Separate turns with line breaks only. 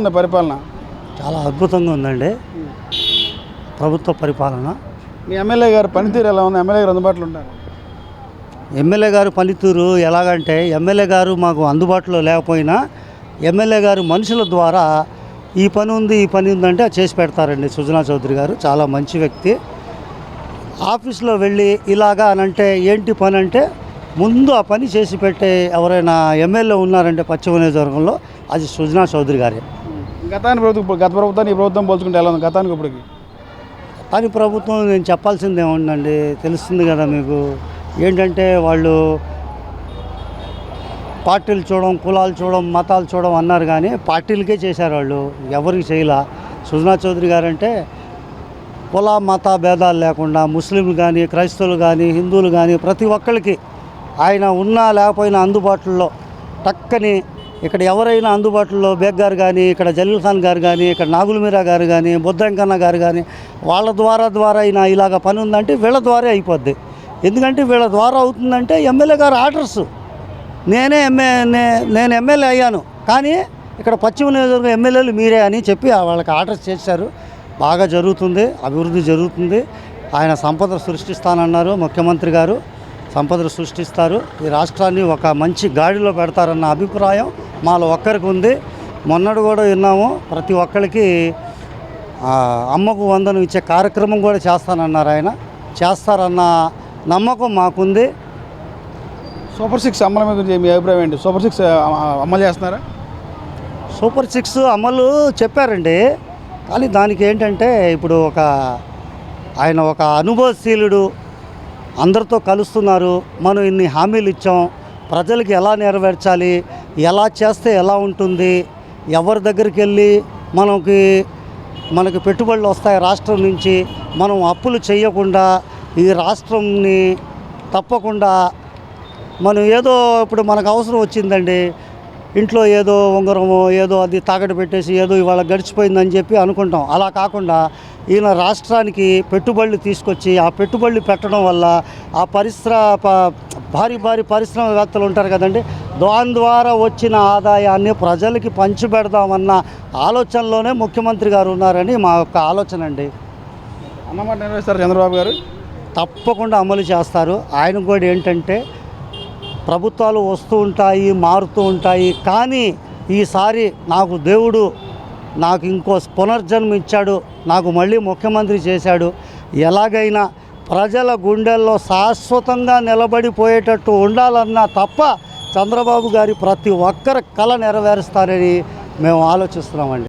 ఉంది పరిపాలన?
చాలా అద్భుతంగా ఉందండి. ప్రభుత్వ పరిపాలన.
మీ ఎమ్మెల్యే గారు పనితీరు ఎలా ఉంది? ఎమ్మెల్యే గారు అందుబాటులో ఉంటారు?
ఎమ్మెల్యే గారు పనితీరు ఎలాగంటే ఎమ్మెల్యే గారు మాకు అందుబాటులో లేకపోయినా ఎమ్మెల్యే గారు మనుషుల ద్వారా ఈ పని ఉంది ఈ పని ఉందంటే అది చేసి పెడతారండి సుజనా చౌదరి గారు. చాలా మంచి వ్యక్తి. ఆఫీస్లో వెళ్ళి ఇలాగా అని అంటే ఏంటి పని అంటే ముందు ఆ పని చేసి పెట్టే ఎవరైనా ఎమ్మెల్యే ఉన్నారంటే పశ్చిమ నియోజకవర్గంలో అది సుజనా చౌదరి గారే.
గతానికి ప్రభుత్వం గత ప్రభుత్వాన్ని ఈ ప్రభుత్వం పోల్చుకుంటే ఎలా ఉంది? గతానికి ఇప్పటికి?
కానీ ప్రభుత్వం నేను చెప్పాల్సింది ఏముందండి? తెలుస్తుంది కదా మీకు. ఏంటంటే వాళ్ళు పార్టీలు చూడడం కులాలు చూడడం మతాలు చూడడం అన్నారు కానీ పార్టీలకే చేశారు వాళ్ళు. ఎవరికి చేయలా? సుజనా చౌదరి గారు అంటే కుల మత భేదాలు లేకుండా ముస్లింలు కానీ క్రైస్తవులు కానీ హిందువులు కానీ ప్రతి ఒక్కరికి ఆయన ఉన్నా లేకపోయినా అందుబాటులో టక్కని ఇక్కడ ఎవరైనా అందుబాటులో బేగ్ గారు కానీ ఇక్కడ జలీల్ ఖాన్ గారు కానీ ఇక్కడ నాగులమీరా గారు కానీ బుద్ధంకన్న గారు కానీ వాళ్ళ ద్వారా ద్వారా అయినా ఇలాగ పని ఉందంటే వీళ్ళ ద్వారా అయిపోద్ది. ఎందుకంటే వీళ్ళ ద్వారా అవుతుందంటే ఎమ్మెల్యే గారు ఆర్డర్స్. నేనే ఎమ్మె నేను ఎమ్మెల్యే అయ్యాను. కానీ ఇక్కడ పశ్చిమ నియోజకవర్గం ఎమ్మెల్యేలు మీరే అని చెప్పి వాళ్ళకి ఆర్డర్స్ చేశారు. బాగా జరుగుతుంది అభివృద్ధి జరుగుతుంది. ఆయన సంపద సృష్టిస్తానన్నారు ముఖ్యమంత్రి గారు. సంపదలు సృష్టిస్తారు. ఈ రాష్ట్రాన్ని ఒక మంచి గాడిలో పెడతారన్న అభిప్రాయం మాలో ఒక్కరికి ఉంది. మొన్నటి కూడా విన్నాము. ప్రతి ఒక్కరికి అమ్మకు వందనం ఇచ్చే కార్యక్రమం కూడా చేస్తానన్నారు ఆయన. చేస్తారన్న నమ్మకం మాకుంది.
సూపర్ సిక్స్ అమలు మీద మీ అభిప్రాయం ఏంటి? సూపర్ సిక్స్ అమ- అమలు చేస్తున్నారా?
సూపర్ సిక్స్ అమలు చెప్పారండి. కానీ దానికి ఏంటంటే ఇప్పుడు ఒక ఆయన ఒక అనుభవశీలుడు అందరితో కలుస్తున్నారు. మనం ఇన్ని హామీలు ఇచ్చాం. ప్రజలకి ఎలా నెరవేర్చాలి? ఎలా చేస్తే ఎలా ఉంటుంది ఎవరి దగ్గరికి వెళ్ళి మనకి మనకి పెట్టుబడులు వస్తాయి రాష్ట్రం నుంచి మనం అప్పులు చేయకుండా ఈ రాష్ట్రంని తప్పకుండా మనం ఏదో ఇప్పుడు మనకు అవసరం వచ్చిందండి ఇంట్లో ఏదో ఉంగరము ఏదో అది తాకట్టు పెట్టేసి ఏదో ఇవాళ గడిచిపోయిందని చెప్పి అనుకుంటాం. అలా కాకుండా ఈయన రాష్ట్రానికి పెట్టుబడులు తీసుకొచ్చి ఆ పెట్టుబడులు పెట్టడం వల్ల ఆ పరిశ్ర భారీ భారీ పరిశ్రమవేత్తలు ఉంటారు కదండి దాని ద్వారా వచ్చిన ఆదాయాన్ని ప్రజలకి పంచిపెడదామన్న ఆలోచనలోనే ముఖ్యమంత్రి గారు ఉన్నారని మా యొక్క ఆలోచన అండి.
అన్నమాట నెరవేరుస్తారు చంద్రబాబు గారు?
తప్పకుండా అమలు చేస్తారు. ఆయన కూడా ఏంటంటే ప్రభుత్వాలు వస్తూ ఉంటాయి మారుతూ ఉంటాయి. కానీ ఈసారి నాకు దేవుడు నాకు ఇంకో పునర్జన్మ ఇచ్చాడు. నాకు మళ్ళీ ముఖ్యమంత్రి చేశాడు. ఎలాగైనా ప్రజల గుండెల్లో శాశ్వతంగా నిలబడిపోయేటట్టు ఉండాలన్నా తప్ప చంద్రబాబు గారి ప్రతి ఒక్కరి కళ నెరవేరుస్తారని మేము ఆలోచిస్తున్నామండి.